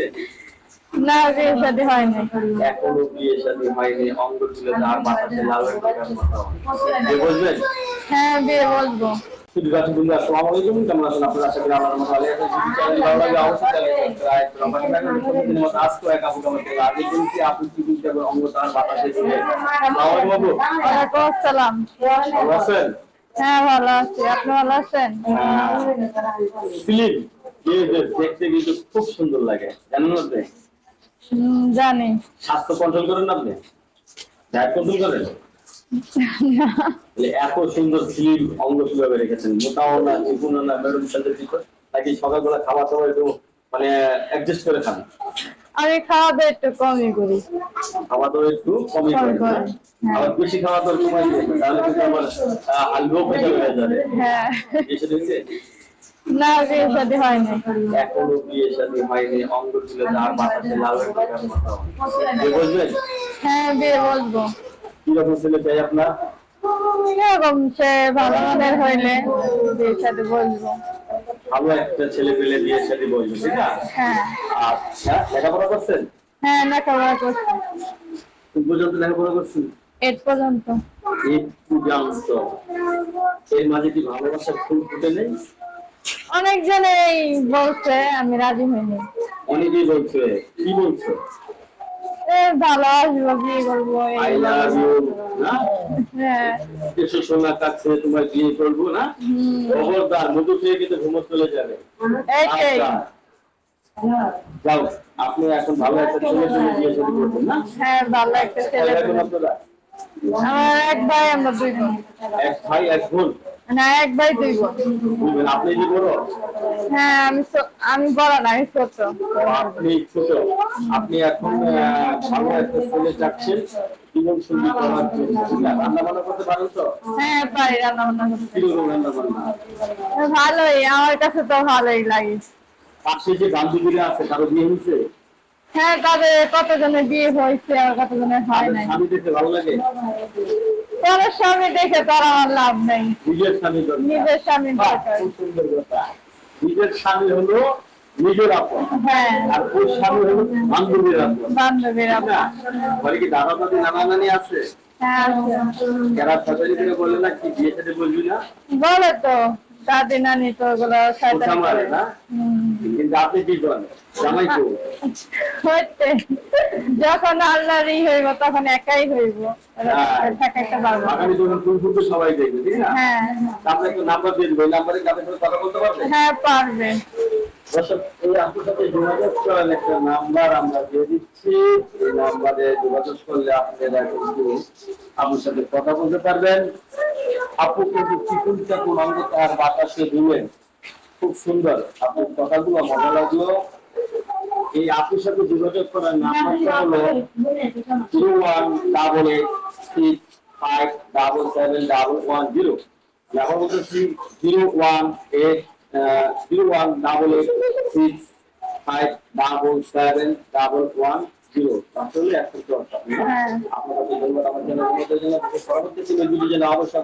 হয়েছে না বিয়ে শাদী হয়নি। এখনও বিয়ে শাদী হয়নি অঙ্গ তুলে আর বাতাসে বলবেন হ্যাঁ বিয়ে বলব শুধু বন্ধু আসসালামু আলাইকুম। কেমন আছেন আপনারা? আশা করি আল্লাহর রহমতে ভালো যদি চ্যানেল ভালো লাগে অবশ্যই চ্যানেল সাবস্ক্রাইব করুন আমার চ্যানেলে প্রতিদিন মতো আজকে এক আপু কেমন থেকে আগে কিন্তু আপু কি বুঝতে পারবেন? অঙ্গ তার বাতাসে দিলে আসসালামু আলাইকুম ওয়ালাইকুম আসসালাম। ভালো আছেন? হ্যাঁ ভালো আছি। আপনি ভালো আছেন? ফিলিম? এই যে দেখতে কিন্তু খুব সুন্দর লাগে জানেন আপনি? জানি। স্বাস্থ্য কন্ট্রোল করেন আপনি? ডায়েট কন্ট্রোল করেন? এত সুন্দর ফিল্ম অঙ্গ কীভাবে রেখেছেন? মোটাও না চিকুনো না মেরুন সাথে নাকি সকালবেলা খাওয়া দাওয়া একটু মানে অ্যাডজাস্ট করে খান? আমি খাওয়া দাওয়া একটু কমই করি। খাওয়া দাওয়া একটু কমই না? করি, হ্যাঁ। আবার বেশি খাওয়া দাওয়া কমাই তাহলে কিন্তু আমার পেশা হয়ে যাবে। হ্যাঁ। না বিয়ে শাদী হয়নি। এখনও বিয়ে শাদী হয়নি অঙ্গ বাতাসে বলবেন হ্যাঁ বিয়ে বলব কীরকম ছেলে চাই আপনার? এরকম সে ভালো মানের হইলে বিয়ে শাদী বলব ভালো একটা ছেলে পেলে বিয়ে শাদী ঠিক না হ্যাঁ। আচ্ছা লেখাপড়া করছেন? হ্যাঁ লেখাপড়া করছি। কোন পর্যন্ত লেখাপড়া করছেন? এইট পর্যন্ত। এর মাঝে কি ভালোবাসার ফুল ফুটে নেই? অনেকজনেই বলছে আমি রাজি হইনি। অনেকেই বলছে কি বলছো? ভালো আসব বিয়ে করব আই লাভ ইউ না? হ্যাঁ। এসে কাছে তোমার বিয়ে করব না? খবরদার মধু খেয়ে কিন্তু ঘুমো চলে যাবে। আচ্ছা। যাও আপনি এখন ভালো একটা ছেলে পেলে বিয়ে শাদী করবেন না? হ্যাঁ ভালো একটা ছেলে আমার এক ভাই আমরা দুই বোন। এক ভাই এক বোন? না এক ভাই দুই বোন। আপনি কি বড়? হ্যাঁ আমি আমি বড় না আমি ছোট। আপনি ছোট। আপনি এখন ভালো একটা ছেলে চাচ্ছেন জীবন সঙ্গী করার জন্য। রান্না বান্না করতে পারেন তো? হ্যাঁ পারি রান্না বান্না করতে কীরকম রান্না বান্না ভালোই আমার কাছে তো ভালোই লাগে। পাশে যে বান্ধবীরা আছে কারও বিয়ে হয়েছে? হ্যাঁ তাদের কতজনের বিয়ে হয়েছে আর কতজনের হয় নাই। স্বামী দেখতে ভালো লাগে? পরের স্বামী দেখে তার আমার লাভ নেই। নিজের স্বামী নিজের স্বামী সুন্দর কথা নিজের স্বামী হলো নিজের আপন। হ্যাঁ। আর ওই স্বামী হলো বান্ধবীর আপন। বান্ধবীর আপন? কি দাদা দাদি নানা নানি আছে? হ্যাঁ সাথে থেকে বলে না কি বিয়ে সাথে বলবি না? বলে তো। দাদি নানি তো ওগুলো শয়তানি ওঠা মারে করে। না? কিন্তু আপনি কি করেন? জামাই তো হইতে। যখন আল্লাহর ই হইব তখন একাই হইব। হ্যাঁ। থাকাইতে পারব আগামী যখন ফুল ফুটবে সবাই দেখবে ঠিক না? হ্যাঁ। আপনি নাম্বার নাম্বারে কথা বলতে হ্যাঁ পারবে। দর্শক এই আপুর সাথে যোগাযোগ করার একটা নাম্বার আমরা দিয়ে দিচ্ছি। এই নাম্বারে যোগাযোগ করলে আপনারা কিন্তু আপুর সাথে কথা বলতে পারবেন। আপু কিন্তু চিকুন চাকুন অঙ্গ তার বাতাসে দিলেন খুব সুন্দর। আপনার কথাগুলো মজা লাগল? এই আপুর সাথে যোগাযোগ করার নাম্বারটা হলো zero one double eight six five double seven double one zero আবার বলতেছি zero one eight zero one double eight six five double seven double one zero হ্যাঁ। আপনাদের ধন্যবাদ আমার জন্য পরবর্তী জন্য যেন অবশ্যই